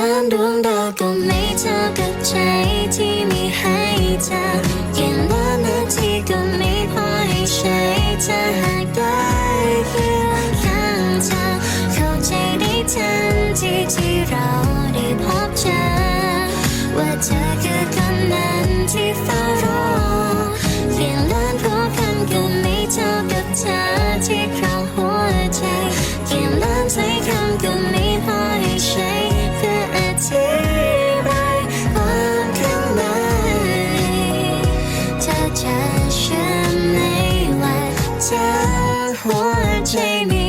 ล้านดวงดาวก็ไม่เท่ากับใจที่มีให้เธอกี่ล้านนาทีก็ไม่พอให้ใช้เธอหากได้เคียงข้างเธอเข้าใจได้ทันทีที่เราได้พบเจอว่าเธอคือคนนั้นที่เฝ้ารอเพียงล้านพบกันก็ไม่เท่ากับเธอที่ 残雪未完，灯火渐明。